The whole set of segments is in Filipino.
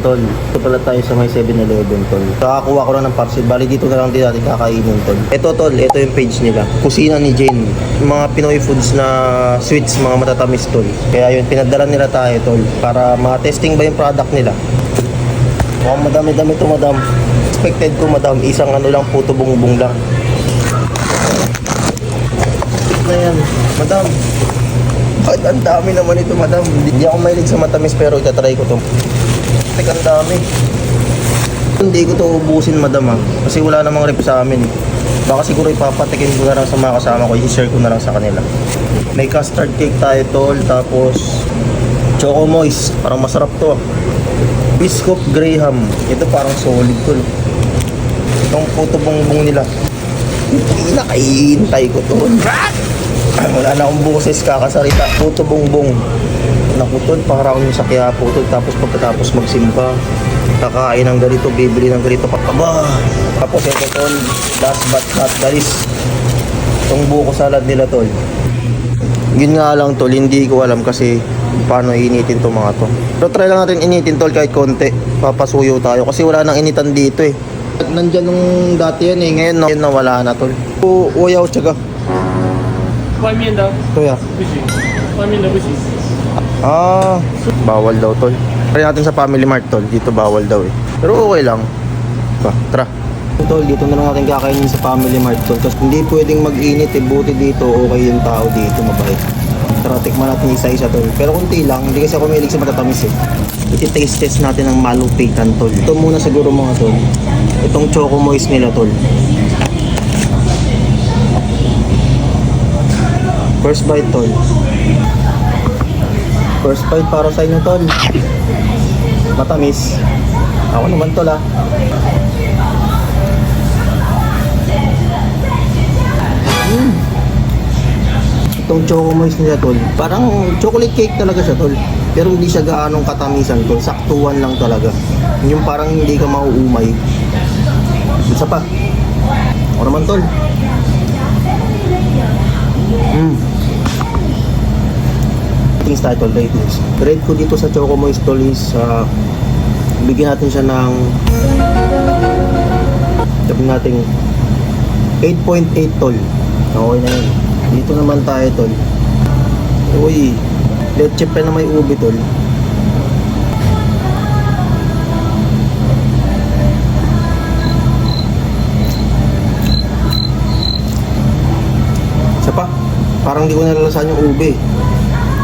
tol. Ito pala tayo sa may 7-Eleven, tol. Kakakuha ko lang ng parcel. Bali, dito na lang din natin kakainin, tol. Ito, tol. Ito yung page nila. Kusina ni Jane. Mga Pinoy foods na sweets, mga matatamis, tol. Kaya yun, pinadala nila tayo, tol. Para ma-testing ba yung product nila. Mukhang madami-dami to, madam. Expected ko, madam. Isang ano lang, puto bungbong lang. na yan, madam. Bakit ang dami naman ito, madam? Hindi ako mahilig sa matamis pero itatry ko to. Teka, ang dami. Hindi ko to ubusin, madam, ha? Kasi wala namang rep sa amin. eh. Baka siguro ipapatikin ko na lang sa mga kasama ko, i-share ko na lang sa kanila. May custard cake tayo, tol, tapos choco moist. Parang masarap to, ah. Biscuit Graham. Ito parang solid, tol. Itong puto bongbong nila. Hindi na kaihintay ko, tol. Wala na akong boses kakasarita. Puto bongbong Naku tol, para akong sa Quiapo tol. Tapos pagkatapos magsimba, kakain ng ganito, bibili ng ganito. Aba! Tapos ito tol, last but not the least. Itong buko salad nila tol. Yun nga lang tol, hindi ko alam kasi paano initin to mga to. Pero try lang natin initin tol kahit konti. Papasuyo tayo kasi wala nang initan dito eh. Nandyan nung dati yan eh, ngayon, no, ngayon nawala na tol. U uyaw tsaga. 外面的 Kuya. 不行，外面的不行。 Ah, bawal daw tol. Try natin sa Family Mart tol. Dito bawal daw eh. Pero okay lang. Ba, tara. Tol, dito na lang natin kakainin sa Family Mart tol. Kasi hindi pwedeng mag-init eh. Buti dito, okay yung tao dito, mabait. Tara, tikman natin isa-isa tol. Pero kunti lang, hindi kasi ako mahilig sa matatamis eh. Iti-taste test natin ng malupitan tol. Ito muna siguro mga tol. Itong choco moist nila tol. First bite tol. First bite para sa inyo tol. Matamis. Ako naman tol ah. Mm. Itong choco moist nila tol. Parang chocolate cake talaga siya tol. Pero hindi siya gaanong katamisan tol. Saktuan lang talaga. Yung parang hindi ka mauumay. Isa pa. Ako naman tol. Mm ratings tol, ratings. Rate ko dito sa Choco Moist tol is uh, bigyan natin siya ng sabi natin 8.8 tol. Okay na yun. Dito naman tayo tol. Uy, leche pa na may ubi tol. Isa pa, parang di ko nalalasan yung ube.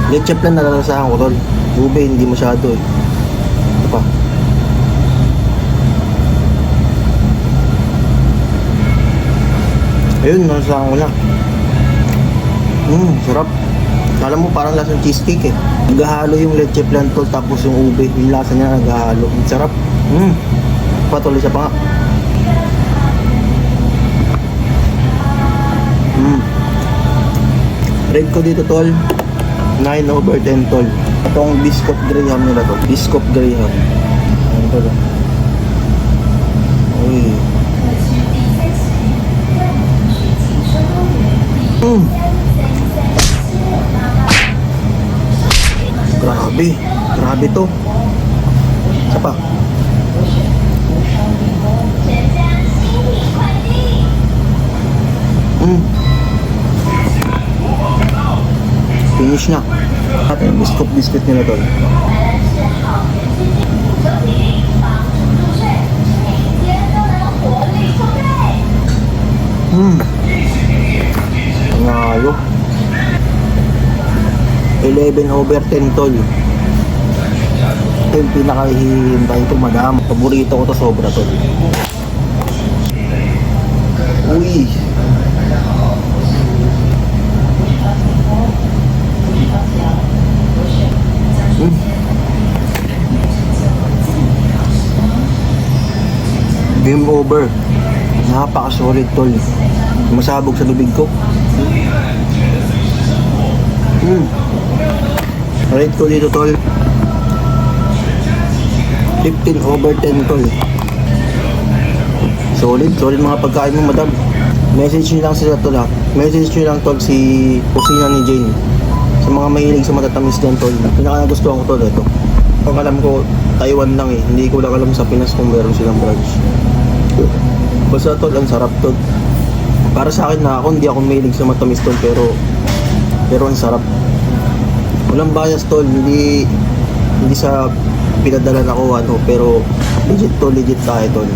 Leche plan nalalasahan ko tol. Ube, hindi masyado eh. Ito pa. Ayun, nalasahan ko na. Mmm, sarap. Alam mo, parang lasang cheesecake eh. Naghahalo yung leche plan tol, tapos yung ube. Yung lasa niya naghahalo. Sarap. Mmm. Patuloy sa pa nga. Mmm. Rate ko dito tol. 9 over 10 tol. Itong biscuit graham nila to. Biscuit graham. Ano to? Uy. Mm. Grabe. Grabe to. Isa pa. Finish na. At yung biscuit biscuit nila doon. Hmm. Ngayo. 11 over 10 tol. Ito yung pinakahihintay ito madam. Paborito ko to sobra tol. Uy. Game over. Napaka-solid tol. Masabog sa bibig ko. Hmm. Rate ko dito tol. 15 over 10 tol. Solid, solid mga pagkain mo madam. Message nyo lang sila tol ha. Message nyo lang tol si Kusina ni Jane. Sa mga mahilig sa matatamis dyan tol. Pinaka nagustuhan ko tol ito. Ang alam ko, Taiwan lang eh. Hindi ko lang alam sa Pinas kung meron silang branch. Basta tol, ang sarap tol. Para sa akin na ako, hindi ako mahilig sa matamis tol, pero pero ang sarap. Walang bias tol, hindi hindi sa pinadala ako ano, pero legit to, legit tayo tol.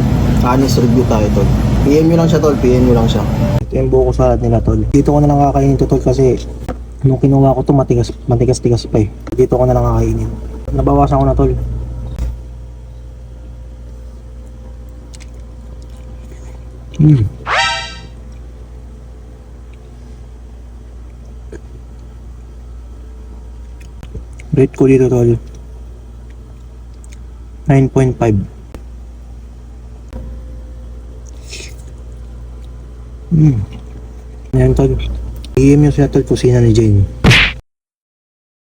Honest review tayo tol. PM nyo lang siya tol, PM nyo lang siya. Ito yung buko salad nila tol. Dito ko na lang kakainin to tol kasi nung kinuha ko to matigas, matigas-tigas pa eh. Dito ko na lang kakainin. Nabawasan ko na tol. Mm. Rate ko dito tol. 9.5. Hmm. Ayan tol. PM yung siya tol kusina ni Jane.